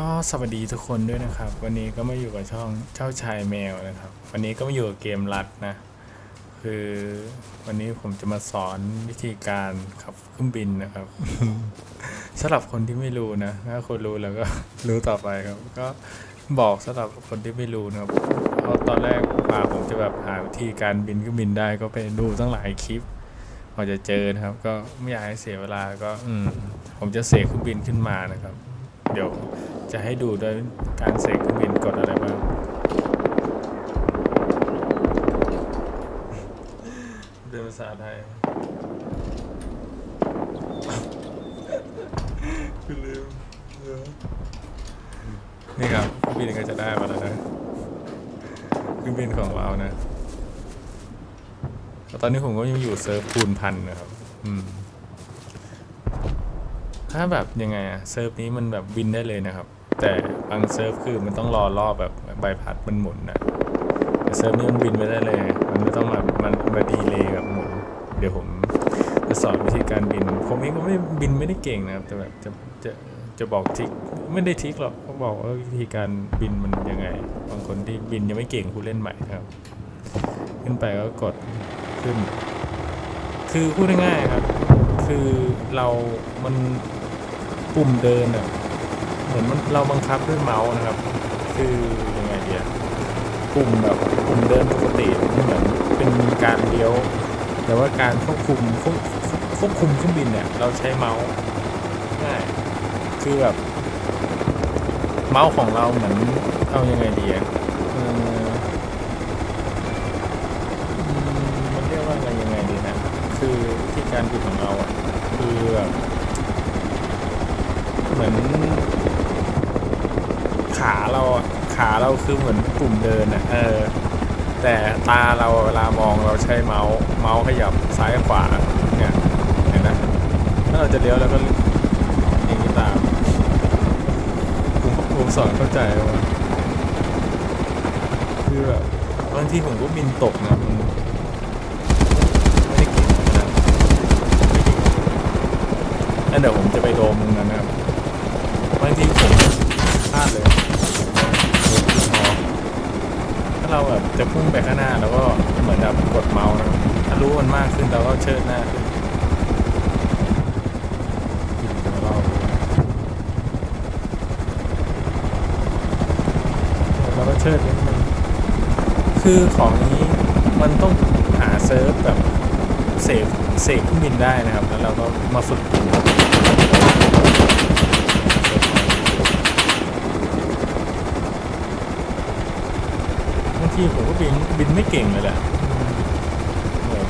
ก็สวัสดีทุกคนด้วยนะครับ วันนี้ก็มาอยู่กับช่องเจ้าชายแมวนะครับ วันนี้ก็มาอยู่กับเกมรัดนะ คือวันนี้ผมจะมาสอนวิธีการขับเครื่องบินนะครับสำหรับคนที่ไม่รู้นะถ้าคนรู้แล้วก็รู้ต่อไปครับ ก็บอกสำหรับคนที่ไม่รู้นะครับเพราะตอนแรกมาผมจะแบบหาวิธีการบินเครื่องบินได้ก็ไปดูตั้งหลายคลิปกว่าจะเจอนะครับ ก็ไม่อยากให้เสียเวลาก็ อืมผมจะเสกเครื่องบินขึ้นมานะครับ เดี๋ยว จะให้ดูด้วยการเสกเครื่องบินกดอะไรบ้างเป็นภาษาไทยคือลืมเออนี่ครับเครื่องบินก็จะได้มาแล้วนะเครื่องบินของเรานะแล้วตอนนี้ผมก็ยังอยู่เซิร์ฟคูณพันนะครับ อืม ถ้าแบบยังไงอะเซิร์ฟนี้มันแบบบินได้เลยนะครับ แต่บางเซิร์ฟคือมันต้องรอรอบแบบใบพัดมันหมุนนะแต่เซิร์ฟนี้มันบินไปได้เลย มันไม่ต้องมามันมาดีเลยกับหมุน เดี๋ยวผมจะสอนวิธีการบิน ผมเองก็ไม่บินไม่ได้เก่งนะครับ แต่แบบจะจะจะบอกทิกไม่ได้ทิกหรอกเขาบอกว่าวิธีการบินมันยังไง บางคนที่บินยังไม่เก่งผู้เล่นใหม่นะครับ ขึ้นไปก็กดขึ้น คือพูดง่ายๆครับ คือเรา มัน ปุ่มเดินอะเหมือนมันเราบังคับด้วยเมาส์นะครับ คือยังไงเดียปุ่มแบบปุ่มเดินปกติมันเหมือนเป็นการเลี้ยว แต่ว่าการควบคุมควบควบคุมเครื่องบินเนี่ยเราใช้เมาส์ง่ายคือแบบ เมาส์ของเราเหมือนเอายังไงดีอะมันเรียกว่าอะไรยังไงดีนะ คือวิธีการบินของเราอะคือแบบ เหมือน ขาเราขาเราคือเหมือนปุ่มเดินอะเออ แต่ตาเราเวลามองเราใช้เมาส์เมาส์ขยับซ้ายขวาเนี่ยเห็นนะถ้าเราจะเลี้ยวแล้วก็อย่างนี้ตามผมผมสอนเข้าใจว่าคือแบบบางทีผมก็บินตกนะมันไม่ได้เก่งขนนะแล้วเดี๋ยวผมจะไปโดมมึงนะครับ บางทีผมพลาดเลยพอถ้าเราแบบจะพุ่งไปข้างหน้าแล้วก็เหมือนแบบกดเมาส์นะถ้ารู้มันมากขึ้นเราก็เชิดหน้าขึ้นเดี๋ยวเราก็เชิดนิดนึงคือของนี้มันต้องหาเซิร์ฟแบบเสกเสกเครื่องบินได้นะครับ แล้วเราก็มาฝึก บาง ทีผมก็บินบินไม่เก่งเลยแหละเออ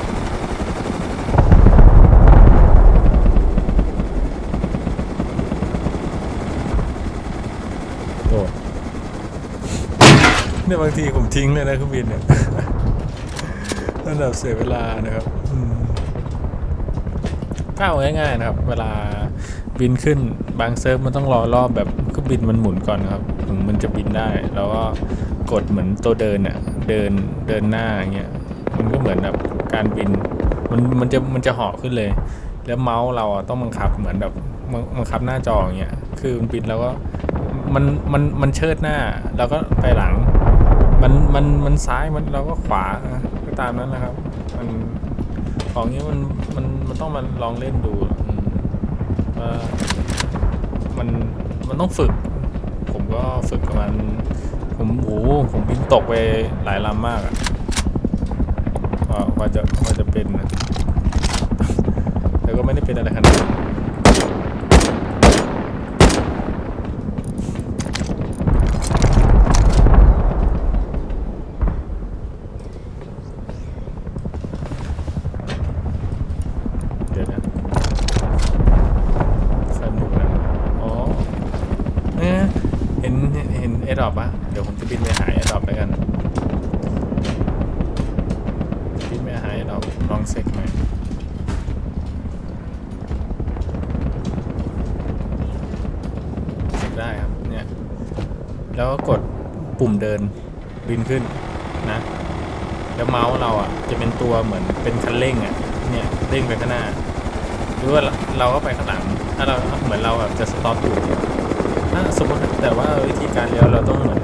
โอ้เนี่ยบางทีผมทิ้งเลยนะเครื่องบินเนี่ยนั่นแบบเสียเวลานะครับอืมก็เอาง่ายๆนะครับ เวลาบินขึ้นบางเซิร์ฟมันต้องรอรอบแบบเครื่องบินมันหมุนก่อนครับ ถึงมันจะบินได้ แล้วก็ กดเหมือนตัวเดินเนี่ยเดินเดินหน้าอย่างเงี้ยมันก็เหมือนแบบการบินมันมันจะมันจะเหาะขึ้นเลย แล้วเมาส์เราอะต้องบังคับเหมือนแบบบังบังคับหน้าจออย่างเงี้ยคือมันบินแล้วก็มันมันมันเชิดหน้าแล้วก็ไปหลัง มันมันมันซ้ายมันเราก็ขวาก็ตามนั้นนะครับ มันของนี้มันมันมันต้องมาลองเล่นดูว่ามันมันต้องฝึก ผมก็ฝึกประมาณ ผมโอ้โหผมบินตกไปหลายลำมากอะกว่าว่าจะว่าจะเป็นนะแต่ก็ไม่ได้เป็นอะไรขนาดนั้นเดี๋ยวนะสนุกนะอ๋อ เอ๊ะเห็นเห็นเห็นไอ้ ดอปปะเดี๋ยวผมจะบินไปหาไอ้ดอปแล้วกันบินไปหาไอ้ดอปลองเซ็กหน่อยเซ็กได้ครับเนี่ยแล้วก็กดปุ่มเดินบินขึ้นนะแล้วเมาส์เราอะจะเป็นตัวเหมือนเป็นคันเร่งอะเนี่ยเร่งไปข้างหน้า หรือว่าเราเราก็ไปข้างหลังถ้าเราเหมือนเราแบบจะสต็อปอยู่ ถ้าสมมติแต่ ว่าวิธี การเลี้ยวเราต้องเหมือน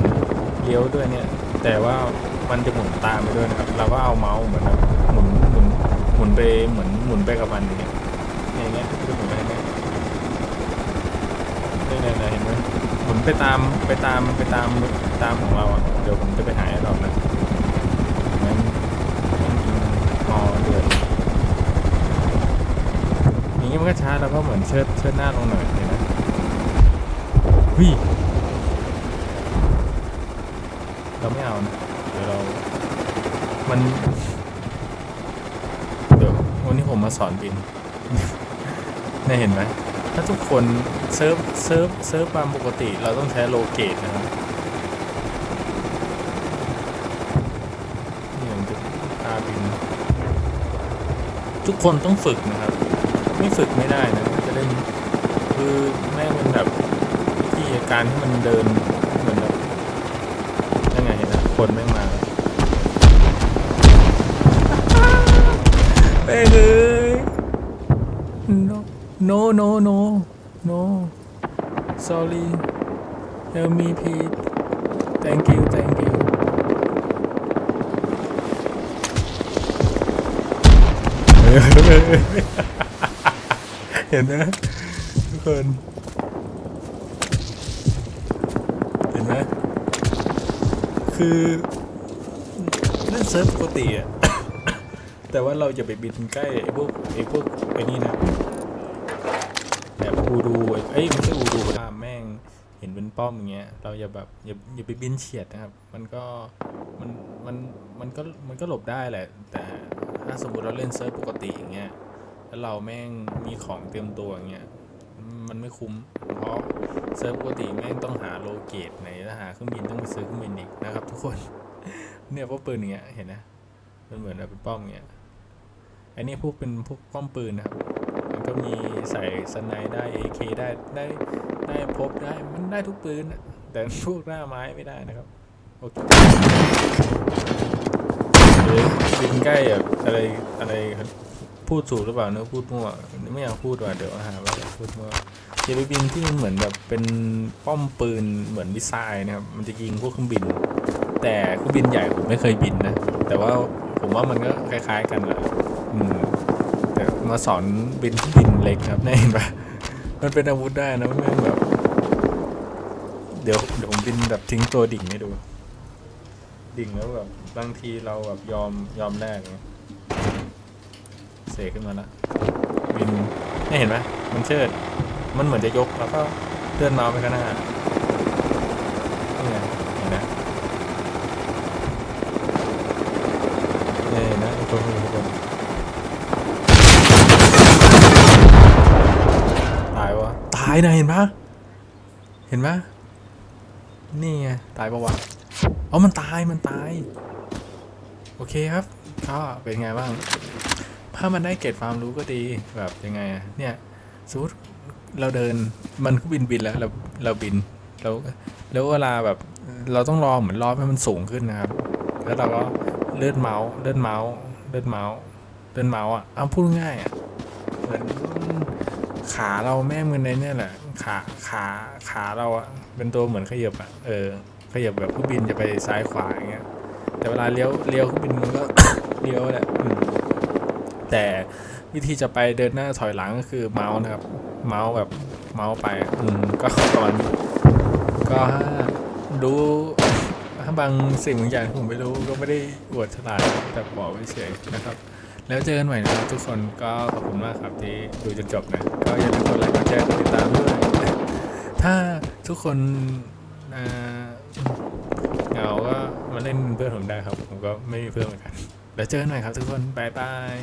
เลี้ยวด้วยเนี่ย แต่ว่ามันจะหมุนตามไปด้วยนะครับ เราก็เอาเมาส์เหมือนแบบหมุนหมุนหมุนไปเหมือนหมุนไปกับมันอย่างเงี้ยอย่างเงี้ยคือหมุนไปเงี้ยนี่เนี่ยเนี่ยเห็นไหมหมุนไปตามไปตามไปตามตามของเราอะเดี๋ยวผมจะไปหาไอ้ดอกนมันงั้นยิงมอเดือดอย่างงี้มันก็ช้าแล้วก็เหมือนเชิดเชิดหน้าลงหน่อยเห็นไหมวิ เราไม่เอานะเดี๋ยวเรา มัน เดี๋ยววันนี้ผมมาสอนบิน เนี่ยเห็นไหม ถ้าทุกคนเซิร์ฟเซิร์ฟเซิร์ฟตามปกติ เราต้องใช้โลเกตนะครับนี่ผมจะพาบิน ทุกคนต้องฝึกนะครับ ไม่ฝึกไม่ได้นะ จะเล่นคือแม่งเป็นแบบวิธีการที่มันเดินแบบยังไงเห็นนะ คนแม่งมาเป้เลย no no no no no sorry help me please thank you thank you เห็นนะทุกคน คือเล่นเซิร์ฟปกติอะ แต่ว่าเราจะไปบินใกล้ไอ้พวกไอ้พวกไอ้นี่นะแบบอูดูไอ้ยไม่ใช่อูดูว่าแม่งเห็นเป็นป้อมอย่างเงี้ย เราอย่าแบบอย่าอย่าไปบินเฉียดนะครับ มันก็มันมันมันก็มันก็หลบได้แหละ แต่ถ้าสมมติเราเล่นเซิร์ฟปกติอย่างเงี้ย แล้วเราแม่งมีของเตรียมตัวอย่างเงี้ย มันไม่คุ้ม เพราะเซิร์ฟปกติแม่งต้องหาโลเกตไหนถ้าหาเครื่องบินต้องไปซื้อเครื่องบินอีกนะครับ ทุกคน เนี่ยพวกปืนอย่างเงี้ยเห็นนะมันเหมือนแบบเป็นป้อมอย่างเงี้ยอันนี้พวกเป็นพวกป้อมปืนนะครับมันก็มีใส่สไนได้ AK ได้ได้ได้พบได้มันได้ทุกปืนอะแต่พวกหน้าไม้ไม่ได้นะครับโอเคเดินใกล้แบบอะไรอะไร พูดสูกหรือเปล่าเนื้อพูดมั่วไม่อยากพูดว่ะเดี๋ยวหาว่าพูดมั่วอย่าไปบินที่มันเหมือนแบบเป็นป้อมปืนเหมือนมิสไซล์นะครับมันจะยิงพวกเครื่องบิน แต่เครื่องบินใหญ่ผมไม่เคยบินนะแต่ว่าผมว่ามันก็คล้ายๆกันแหละอืมแต่มาสอนบินบินเล็กครับเนี่ยเห็นปะมันเป็นอาวุธได้นะไม่แบบ เดี๋ยวเดี๋ยวผมบินแบบทิ้งตัวดิ่งให้ดู ดิ่งแล้วแบบบางทีเราแบบยอมยอมแลกเงี้ย กขึ้นมาและบินนี่เห็นไหมมันเชิด มันเหมือนจะยกแล้วก็เลื่อนเมาส์ไปข้างหน้านี่ไงเห็นไหมเนี่ยนะทุกคนทุกคนตายวะตายนะเห็นปะเห็นปะนี่ไงตายปะวะอ๋อมันตายมันตาย โอเคครับก็เป็นไงบ้าง ถ้ามันได้เกรดความรู้ก็ดีแบบยังไงเนี่ยสมมติเราเดินมันก็บินบินแล้วเราเราบินแล้วแล้วเวลาแบบเราต้องรอเหมือนรอให้มันสูงขึ้นนะครับ แล้วเราก็เลื่อนเมาส์เลื่อนเมาส์เลื่อนเมาส์เลื่อนเมาส์อะเอาพูดง่ายอะเหมือนขาเราแม่มันในเนี่ยแหละขาขาขาเราอะเป็นตัวเหมือนขยับอะเออขยับแบบเครื่องบินจะไปซ้ายขวาอย่างเงี้ยแต่เวลาเลี้ยวเลี้ยวเครื่องบินมันก็เลี้ยวแหละ แต่วิธีจะไปเดินหน้าถอยหลังก็คือเมาส์นะครับ เมาส์แบบเมาส์ไปอืมก็ก่อนก็ถ้ารู้ถ้าบางสิ่งบางอย่างที่ผมไม่รู้ก็ไม่ได้อวดฉลาดแต่บอกไว้เฉยนะครับ แล้วเจอกันใหม่นะครับทุกคนก็ขอบคุณมากครับที่ดูจนจบนะ ก็อย่าลืมกดไลค์กดแชร์กดติดตามด้วย ถ้าทุกคนอ่าเหงาก็มาเล่นเป็นเพื่อนผมได้ครับ ผมก็ไม่มีเพื่อนเหมือนกัน แล้วเจอกันใหม่ครับทุกคนบ๊ายบาย